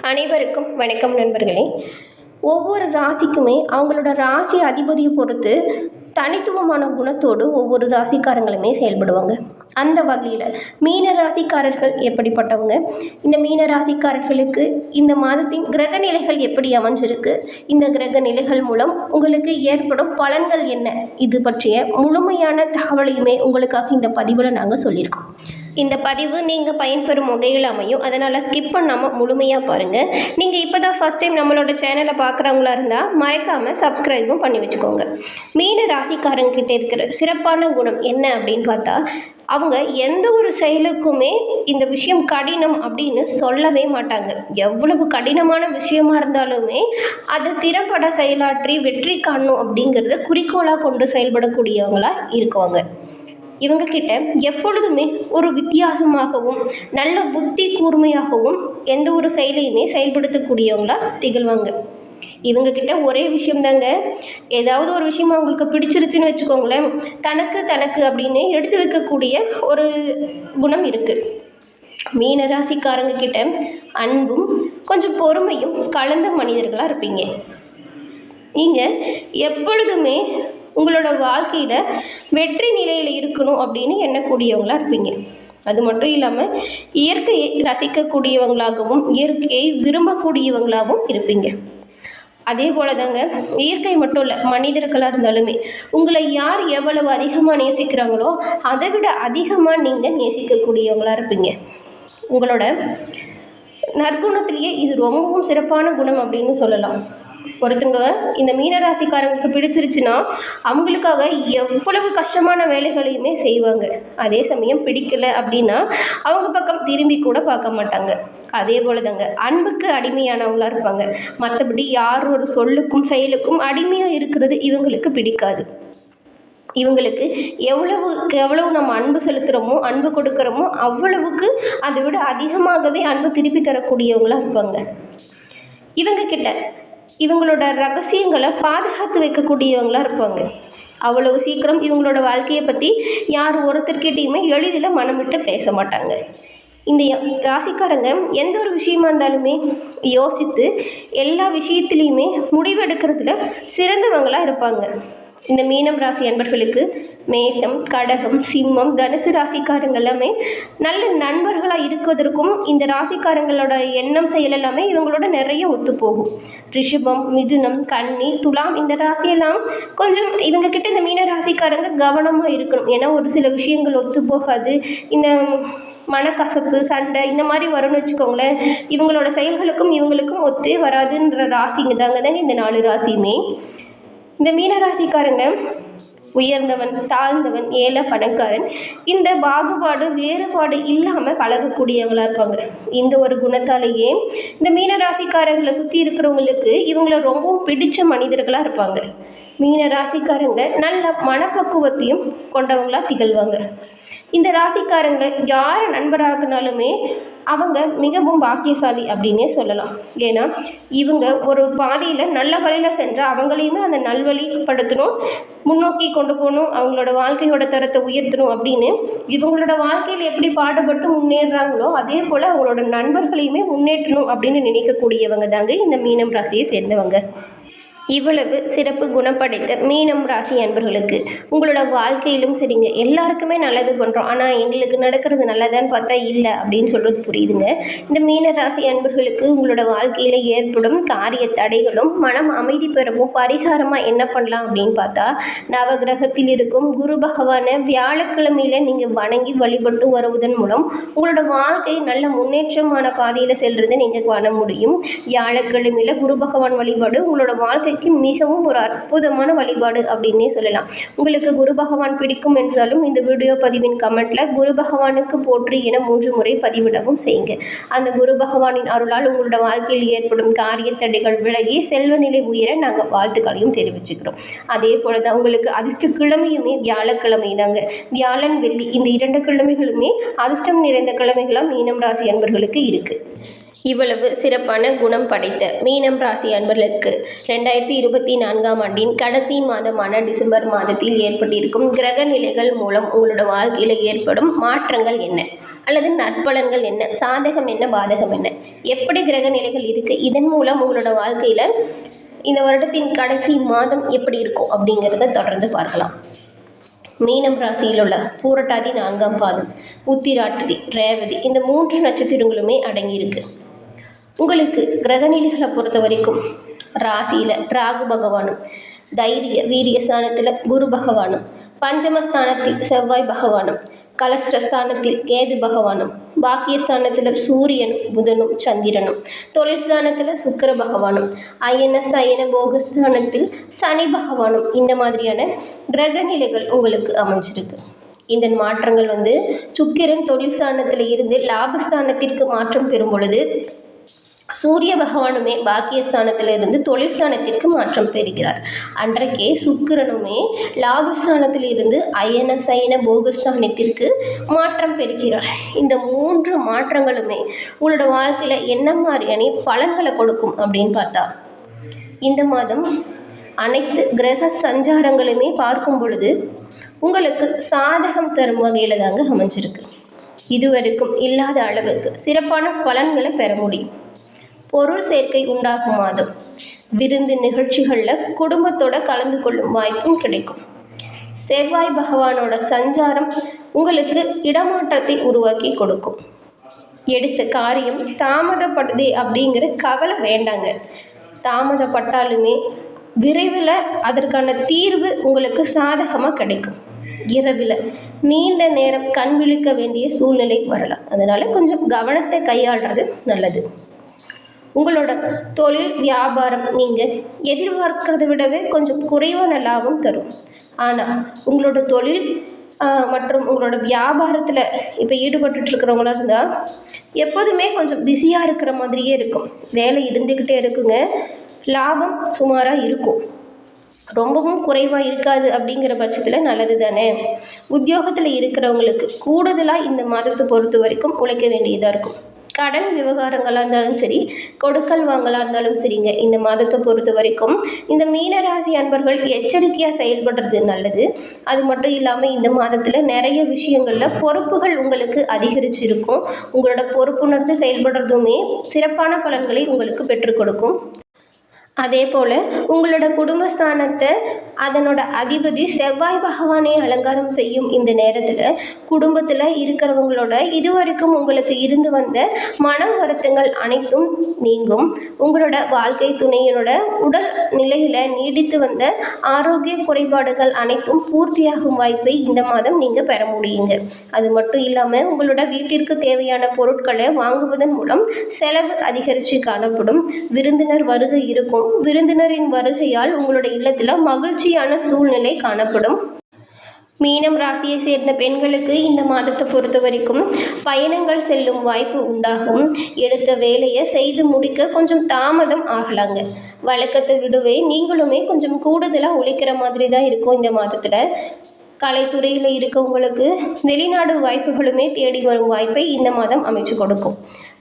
அனைவருக்கும் வணக்கம் நண்பர்களே. ஒவ்வொரு ராசிக்குமே அவங்களோட ராசி அதிபதியை பொறுத்து தனித்துவமான குணத்தோடு ஒவ்வொரு ராசிக்காரங்களுமே செயல்படுவாங்க. அந்த வகையில் மீன ராசிக்காரர்கள் எப்படிப்பட்டவங்க? இந்த மீன ராசிக்காரர்களுக்கு இந்த மாதத்தின் கிரக நிலைகள் எப்படி அமைஞ்சிருக்கு? இந்த கிரக நிலைகள் மூலம் உங்களுக்கு ஏற்படும் பலன்கள் என்ன? இது பற்றிய முழுமையான தகவலையுமே உங்களுக்காக இந்த பதிவில் நாங்கள் சொல்லியிருக்கோம். இந்த பதிவு நீங்கள் பயன்பெறும் வகையில் அமையும். அதனால் ஸ்கிப் பண்ணாமல் முழுமையாக பாருங்கள் நீங்கள் இப்போ தான் ஃபஸ்ட் டைம் நம்மளோட சேனலை பார்க்குறவங்களா இருந்தால் மறக்காமல் சப்ஸ்கிரைபும் பண்ணி வச்சுக்கோங்க. மீன ராசிக்காரங்கிட்ட இருக்கிற சிறப்பான குணம் என்ன அப்படின்னு பார்த்தா அவங்க எந்த ஒரு செயலுக்குமே இந்த விஷயம் கடினம் அப்படின்னு சொல்லவே மாட்டாங்க. எவ்வளவு கடினமான விஷயமா இருந்தாலுமே அதை திறம்பட செயலாற்றி வெற்றி காணும் அப்படிங்கிறத குறிக்கோளாக கொண்டு செயல்படக்கூடியவங்களாக இருக்குவாங்க. இவங்க கிட்ட எப்பொழுதுமே ஒரு வித்தியாசமாகவும் நல்ல புத்தி கூர்மையாகவும் எந்த ஒரு செயலையுமே செயல்படுத்தக்கூடியவங்களா திகழ்வாங்க. இவங்க கிட்ட ஒரே விஷயம்தாங்க. ஏதாவது ஒரு விஷயம் அவங்களுக்கு பிடிச்சிருச்சுன்னு வச்சுக்கோங்களேன் தனக்கு தனக்கு அப்படின்னு எடுத்து வைக்கக்கூடிய ஒரு குணம் இருக்குது மீன ராசிக்காரங்க கிட்ட அன்பும் கொஞ்சம் பொறுமையும் கலந்த மனிதர்களாக இருப்பீங்க. நீங்கள் எப்பொழுதுமே உங்களோட வாழ்க்கையில் வெற்றி நிலையில் இருக்கணும் அப்படின்னு எண்ணக்கூடியவங்களாக இருப்பீங்க. அது மட்டும் இல்லாமல் இயற்கையை ரசிக்கக்கூடியவங்களாகவும் இயற்கையை விரும்பக்கூடியவங்களாகவும் இருப்பீங்க. அதே போல தாங்க இயற்கை மட்டும் இல்லை மனிதர்களாக இருந்தாலுமே உங்களை யார் எவ்வளவு அதிகமாக நேசிக்கிறாங்களோ அதை விட அதிகமாக நீங்கள் நேசிக்கக்கூடியவங்களாக இருப்பீங்க. உங்களோட நற்குணத்திலேயே இது ரொம்பவும் சிறப்பான குணம் அப்படின்னு சொல்லலாம். ஒருத்தங்க இந்த மீனராசிக்காரங்களுக்கு பிடிச்சிருச்சுன்னா அவங்களுக்காக எவ்வளவு கஷ்டமான வேலைகளையுமே செய்வாங்க. அதே சமயம் பிடிக்கல அப்படின்னா அவங்க பக்கம் திரும்பி கூட பார்க்க மாட்டாங்க. அதே போல தாங்க அன்புக்கு அடிமையானவங்களா இருப்பாங்க. மற்றபடி யார் ஒரு சொல்லுக்கும் செயலுக்கும் அடிமையாக இருக்கிறது இவங்களுக்கு பிடிக்காது. இவங்களுக்கு எவ்வளவுக்கு எவ்வளவு நம்ம அன்பு செலுத்துகிறோமோ அன்பு கொடுக்குறோமோ அவ்வளவுக்கு அதை விட அதிகமாகவே அன்பு திருப்பி தரக்கூடியவங்களா இருப்பாங்க. இவங்க கிட்ட இவங்களோட ரகசியங்களை பாதுகாத்து வைக்கக்கூடியவங்களாக இருப்பாங்க. அவ்வளவு சீக்கிரம் இவங்களோட வாழ்க்கையை பற்றி யார் ஒருத்தர்கிட்டையுமே எளிதில் மனம் விட்டு பேச மாட்டாங்க. இந்த ராசிக்காரங்க எந்த ஒரு விஷயமா இருந்தாலுமே யோசித்து எல்லா விஷயத்துலேயுமே முடிவெடுக்கிறதுல சிறந்தவங்களாக இருப்பாங்க. இந்த மீனம் ராசி அன்பர்களுக்கு மேஷம் கடகம் சிம்மம் தனுசு ராசிக்காரங்க எல்லாமே நல்ல நண்பர்களாக இருக்குவதற்கும் இந்த ராசிக்காரங்களோட எண்ணம் செயல் எல்லாமே இவங்களோட நிறைய ஒத்துப்போகும். ரிஷபம் மிதுனம் கன்னி துலாம் இந்த ராசியெல்லாம் கொஞ்சம் இவங்க கிட்ட இந்த மீன ராசிக்காரங்க கவனமாக இருக்கணும். ஏன்னா ஒரு சில விஷயங்கள் ஒத்து போகாது. இந்த மனக்கசப்பு சண்டை இந்த மாதிரி வரும்னு வச்சுக்கோங்களேன். இவங்களோட செயல்களுக்கும் இவங்களுக்கும் ஒத்தே வராதுன்ற ராசிங்க தாங்க தாங்க இந்த நாலு ராசியுமே. இந்த மீனராசிக்காரங்க உயர்ந்தவன் தாழ்ந்தவன் ஏழை பணக்காரன் இந்த பாகுபாடு வேறுபாடு இல்லாமல் பழகக்கூடியவங்களாக இருப்பாங்க. இந்த ஒரு குணத்தாலேயே இந்த மீனராசிக்காரர்களை சுற்றி இருக்கிறவங்களுக்கு இவங்கள ரொம்பவும் பிடிச்ச மனிதர்களாக இருப்பாங்க. மீன ராசிக்காரங்க நல்ல மனப்பக்குவத்தையும் கொண்டவங்களாக திகழ்வாங்க. இந்த ராசிக்காரங்க யார் நண்பராகினாலுமே அவங்க மிகவும் பாக்கியசாலி அப்படின்னே சொல்லலாம். ஏன்னா இவங்க ஒரு பாதையில் நல்ல வழியில் சென்றால் அவங்களையுமே அந்த நல்வழிப்படுத்தணும் முன்னோக்கி கொண்டு போகணும் அவங்களோட வாழ்க்கையோட தரத்தை உயர்த்தணும் அப்படின்னு இவங்களோட வாழ்க்கையில் எப்படி பாடுபட்டு முன்னேறுறாங்களோ அதே போல் அவங்களோட நண்பர்களையுமே முன்னேற்றணும் அப்படின்னு நினைக்கக்கூடியவங்க தாங்க இந்த மீனம் ராசியை சேர்ந்தவங்க. இவ்வளவு சிறப்பு குணம் படைத்த மீனம் ராசி அன்பர்களுக்கு உங்களோட வாழ்க்கையிலும் சரிங்க. எல்லாருக்குமே நல்லது பண்ணுறோம் ஆனால் எங்களுக்கு நடக்கிறது நல்லதான்னு பார்த்தா இல்லை அப்படின்னு சொல்கிறது புரியுதுங்க. இந்த மீன ராசி அன்பர்களுக்கு உங்களோட வாழ்க்கையில் ஏற்படும் காரிய தடைகளும் மனம் அமைதி பெறவும் பரிகாரமாக என்ன பண்ணலாம் அப்படின்னு பார்த்தா நவகிரகத்தில் இருக்கும் குரு பகவானை வியாழக்கிழமையில் நீங்கள் வணங்கி வழிபட்டு வருவதன் மூலம் உங்களோட வாழ்க்கை நல்ல முன்னேற்றமான பாதையில் செல்றதை நீங்கள் காண முடியும். வியாழக்கிழமையில் குரு பகவான் வழிபாடு உங்களோட வாழ்க்கை வாழ்க்கைக்கு மிகவும் ஒரு அற்புதமான வழிபாடு அப்படின்னே சொல்லலாம். உங்களுக்கு குரு பகவான் பிடிக்கும் என்றாலும் இந்த வீடியோ பதிவின் கமெண்ட்ல குரு பகவானுக்கு போற்றி என மூன்று முறை பதிவிடவும் செய்யுங்க. அந்த குரு பகவானின் அருளால் உங்களோட வாழ்க்கையில் ஏற்படும் காரிய தடைகள் விலகி செல்வ நிலை உயர நாங்கள் வாழ்த்துக்களையும் தெரிவிச்சுக்கிறோம். அதே போல தான் உங்களுக்கு அதிர்ஷ்ட கிழமையுமே வியாழக்கிழமை தாங்க வியாழன் வெள்ளி இந்த இரண்டு கிழமைகளுமே அதிர்ஷ்டம் நிறைந்த கிழமைகளாக மீனம் ராசி அன்பர்களுக்கு இருக்குது இவ்வளவு சிறப்பான குணம் படைத்த மீனம் ராசி அன்பர்களுக்கு ரெண்டாயிரத்தி இருபத்தி நான்காம் ஆண்டின் கடைசி மாதமான டிசம்பர் மாதத்தில் ஏற்பட்டிருக்கும் கிரக நிலைகள் மூலம் உங்களோட வாழ்க்கையில் ஏற்படும் மாற்றங்கள் என்ன? அல்லது நற்பலன்கள் என்ன? சாதகம் என்ன? பாதகம் என்ன? எப்படி கிரக நிலைகள் இருக்குது இதன் மூலம் உங்களோட வாழ்க்கையில் இந்த வருடத்தின் கடைசி மாதம் எப்படி இருக்கும்? அப்படிங்கிறத தொடர்ந்து பார்க்கலாம். மீனம் ராசியில் உள்ள பூரட்டாதி நான்காம் பாதம் உத்திராட்டதி ரேவதி இந்த மூன்று நட்சத்திரங்களுமே அடங்கியிருக்கு. உங்களுக்கு கிரகநிலைகளை பொறுத்த வரைக்கும் ராசியில் ராகு பகவானும் தைரிய வீரிய ஸ்தானத்தில் குரு பகவானும் பஞ்சமஸ்தானத்தில் செவ்வாய் பகவானும் கலஸ்ரஸ்தானத்தில் கேது பகவானும் பாக்கியஸ்தானத்தில் சூரியனும் புதனும் சந்திரனும் தொழில் ஸ்தானத்தில் சுக்கர பகவானும் ஐஎன்எஸ் அயன போகஸ்தானத்தில் சனி பகவானும் இந்த மாதிரியான கிரக நிலைகள் உங்களுக்கு அமைஞ்சிருக்கு. இந்த மாற்றங்கள் வந்து சுக்கிரன் தொழில் ஸ்தானத்தில் இருந்து லாபஸ்தானத்திற்கு மாற்றம் பெறும் பொழுது சூரிய பகவானுமே பாக்கியஸ்தானத்திலிருந்து தொழில் ஸ்தானத்திற்கு மாற்றம் பெறுகிறார். அன்றைக்கே சுக்கிரனுமே லாபஸ்தானத்தில் இருந்து அயன சயன போகஸ்தானத்திற்கு மாற்றம் பெறுகிறார். இந்த மூன்று மாற்றங்களுமே உங்களோட வாழ்க்கையில் என்ன மாதிரியான பலன்களை கொடுக்கும் அப்படின்னு பார்த்தா இந்த மாதம் அனைத்து கிரக சஞ்சாரங்களுமே பார்க்கும் பொழுது உங்களுக்கு சாதகம் தரும் வகையில் தாங்க அமைஞ்சிருக்கு. இதுவரைக்கும் இல்லாத அளவுக்கு சிறப்பான பலன்களை பெற முடியும். பொருள் சேர்க்கை உண்டாகும் மாதம் விருந்து நிகழ்ச்சிகளில் குடும்பத்தோட கலந்து கொள்ளும் வாய்ப்பும் கிடைக்கும். செவ்வாய் பகவானோட சஞ்சாரம் உங்களுக்கு இடமாற்றத்தை உருவாக்கி கொடுக்கும். எடுத்த காரியம் தாமதப்படுதே அப்படிங்கிற கவலை வேண்டாங்க. தாமதப்பட்டாலுமே விரைவில் அதற்கான தீர்வு உங்களுக்கு சாதகமாக கிடைக்கும். இரவில் நீண்ட நேரம் கண் விழிக்க வேண்டிய சூழ்நிலை வரலாம். அதனால் கொஞ்சம் கவனத்தை கையாளுறது நல்லது. உங்களோட தொழில் வியாபாரம் நீங்கள் எதிர்பார்க்கிறத விடவே கொஞ்சம் குறைவான லாபம் தரும். ஆனால் உங்களோட தொழில் மற்றும் உங்களோட வியாபாரத்தில் இப்போ ஈடுபட்டுருக்கிறவங்களா இருந்தால் எப்போதுமே கொஞ்சம் பிஸியாக இருக்கிற மாதிரியே இருக்கும். வேலை இருந்துக்கிட்டே இருக்குங்க. லாபம் சுமாராக இருக்கும். ரொம்பவும் குறைவாக இருக்காது அப்படிங்கிற பட்சத்தில் நல்லது தானே? உத்தியோகத்தில் இருக்கிறவங்களுக்கு கூடுதலாக இந்த மாதத்தை பொறுத்த வரைக்கும் உழைக்க வேண்டியதாக இருக்கும். கடன் விவகாரங்களாக இருந்தாலும் சரி கொடுக்கல் வாங்கலாக இருந்தாலும் சரிங்க. இந்த மாதத்தை பொறுத்த வரைக்கும் இந்த மீனராசி அன்பர்கள் எச்சரிக்கையாக செயல்படுறது நல்லது. அது மட்டும் இல்லாமல் இந்த மாதத்தில் நிறைய விஷயங்களில் பொறுப்புகள் உங்களுக்கு அதிகரிச்சிருக்கும். உங்களோட பொறுப்புணர்ந்து செயல்படுறதுமே சிறப்பான பலன்களை உங்களுக்கு பெற்றுக் கொடுக்கும். அதே போல் உங்களோட குடும்பஸ்தானத்தை அதனோட அதிபதி செவ்வாய் பகவானை அலங்காரம் செய்யும் இந்த நேரத்தில் குடும்பத்தில் இருக்கிறவங்களோட இதுவரைக்கும் உங்களுக்கு இருந்து வந்த மன வருத்தங்கள் அனைத்தும் நீங்கும். உங்களோட வாழ்க்கை துணையினோட உடல் நிலையில் நீடித்து வந்த ஆரோக்கிய குறைபாடுகள் அனைத்தும் பூர்த்தியாகும் வாய்ப்பை இந்த மாதம் நீங்கள் பெற முடியுங்க. அது மட்டும் இல்லாமல் உங்களோட வீட்டிற்கு தேவையான பொருட்களை வாங்குவதன் மூலம் செலவு அதிகரித்து காணப்படும். விருந்தினர் வருகை இருக்கும். விருந்தினரின் வருகையால் உங்களுடைய இல்லத்தில் மகிழ்ச்சியான சூழ்நிலை காணப்படும். மீனம் ராசியை சேர்ந்த பெண்களுக்கு இந்த மாதத்தை பொறுத்த வரைக்கும் பயணங்கள் செல்லும் வாய்ப்பு உண்டாகும். எடுத்த வேலையை செய்து முடிக்க கொஞ்சம் தாமதம் ஆகலாங்க. வழக்கத்தை விடுவே நீங்களுமே கொஞ்சம் கூடுதலாக உழைக்கிற மாதிரி தான் இருக்கும் இந்த மாதத்தில். கலைத்துறையில் இருக்கவங்களுக்கு வெளிநாடு வாய்ப்புகளுமே தேடி வரும் வாய்ப்பை இந்த மாதம் அமைச்சு கொடுக்கும்.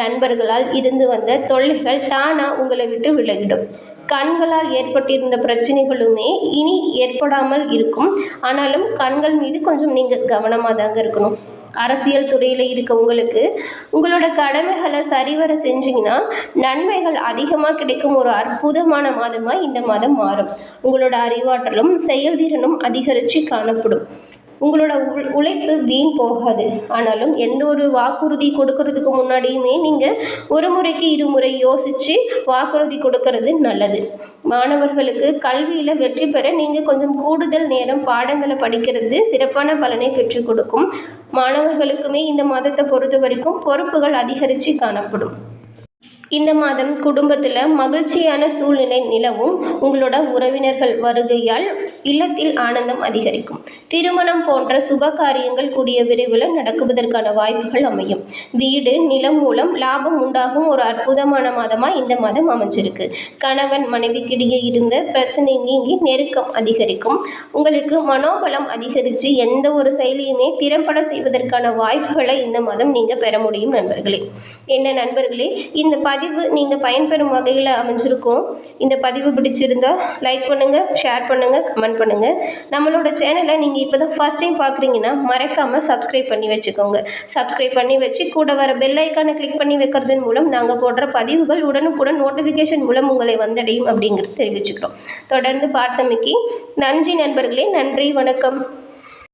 நண்பர்களால் இருந்து வந்த தொல்லைகள் தானாக உங்களை விட்டு விலகிடும். கண்களால் ஏற்பட்டிருந்த பிரச்சனைகளுமே இனி ஏற்படாமல் இருக்கும். ஆனாலும் கண்கள் மீது கொஞ்சம் நீங்கள் கவனமாக தாங்க இருக்கணும். அரசியல் துறையில் இருக்க உங்களுக்கு உங்களோட கடமைகளை சரிவர செஞ்சீங்கன்னா நன்மைகள் அதிகமாக கிடைக்கும் ஒரு அற்புதமான மாதமாக இந்த மாதம் மாறும். உங்களோட அறிவாற்றலும் செயல்திறனும் அதிகரித்து காணப்படும். உங்களோட உழைப்பு வீண் போகாது. ஆனாலும் எந்த ஒரு வாக்குறுதி கொடுக்கறதுக்கு முன்னாடியுமே நீங்கள் ஒரு முறைக்கு இருமுறை யோசித்து வாக்குறுதி கொடுக்கறது நல்லது. மாணவர்களுக்கு கல்வியில் வெற்றி பெற நீங்கள் கொஞ்சம் கூடுதல் நேரம் பாடங்களை படிக்கிறது சிறப்பான பலனை பெற்றுக் கொடுக்கும். மாணவர்களுக்குமே இந்த மாதத்தை பொறுத்த வரைக்கும் பொறுப்புகள் அதிகரித்து காணப்படும். இந்த மாதம் குடும்பத்தில் மகிழ்ச்சியான சூழ்நிலை நிலவும். உங்களோட உறவினர்கள் வருகையால் இல்லத்தில் ஆனந்தம் அதிகரிக்கும். திருமணம் போன்ற சுப காரியங்கள் கூடிய விரைவில் நடக்குவதற்கான வாய்ப்புகள் அமையும். வீடு நிலம் மூலம் லாபம் உண்டாகும் ஒரு அற்புதமான மாதமாக இந்த மாதம் அமைஞ்சிருக்கு. கணவன் மனைவிக்கிடையே இருந்த பிரச்சனை நீங்கி நெருக்கம் அதிகரிக்கும். உங்களுக்கு மனோபலம் அதிகரித்து எந்த ஒரு செயலியுமே திறம்பட செய்வதற்கான வாய்ப்புகளை இந்த மாதம் நீங்கள் பெற முடியும் நண்பர்களே. என்ன நண்பர்களே இந்த பதி பதிவு நீங்கள் பயன்பெறும் வகையில் அமைஞ்சிருக்கும். இந்த பதிவு பிடிச்சிருந்தா லைக் பண்ணுங்கள் ஷேர் பண்ணுங்கள் கமெண்ட் பண்ணுங்கள் நம்மளோட சேனலை நீங்கள் இப்போ தான் ஃபஸ்ட் டைம் பார்க்குறீங்கன்னா மறக்காமல் சப்ஸ்கிரைப் பண்ணி வச்சுக்கோங்க. சப்ஸ்கிரைப் பண்ணி வச்சு கூட வர பெல் ஐக்கானை கிளிக் பண்ணி வைக்கிறதன் மூலம் நாங்கள் போடுற பதிவுகள் உடனுக்குடன் நோட்டிஃபிகேஷன் மூலம் உங்களை வந்தடையும் அப்படிங்கிறது தெரிவிச்சுக்கிறோம். தொடர்ந்து பார்த்தமைக்கு நன்றி நண்பர்களே நன்றி வணக்கம்.